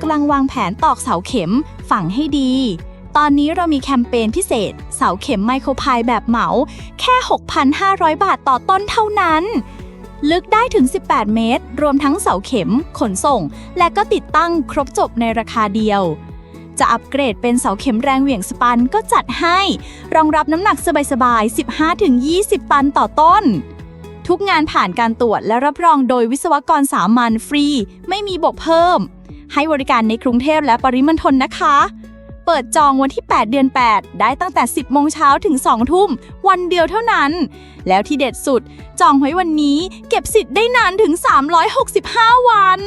กำลังวางแผนตอกเสาเข็มฝังให้ดี ตอนนี้เรามีแคมเปญพิเศษ เสาเข็มไมโครพายแบบเหมา แค่ 6,500 บาทต่อต้นเท่านั้น ลึกได้ถึง 18 เมตร รวมทั้งเสาเข็ม ขนส่ง และก็ติดตั้งครบจบในราคาเดียว จะอัปเกรดเป็นเสาเข็มแรงเหวี่ยงสปันก็จัดให้ รองรับน้ำหนักสบายๆ 15-20 ตันต่อต้นทุกงานผ่านการตรวจและรับรองโดยวิศวกรสามัญฟรี ไม่มีบกเพิ่ม ให้บริการในกรุงเทพและปริมณฑลนะคะ เปิดจองวันที่ 8 เดือน 8 ได้ตั้งแต่ 10 โมงเช้าถึง 2 ทุ่ม วันเดียวเท่านั้น แล้วที่เด็ดสุด จองไว้วันนี้ เก็บสิทธิ์ได้นานถึง 365 วัน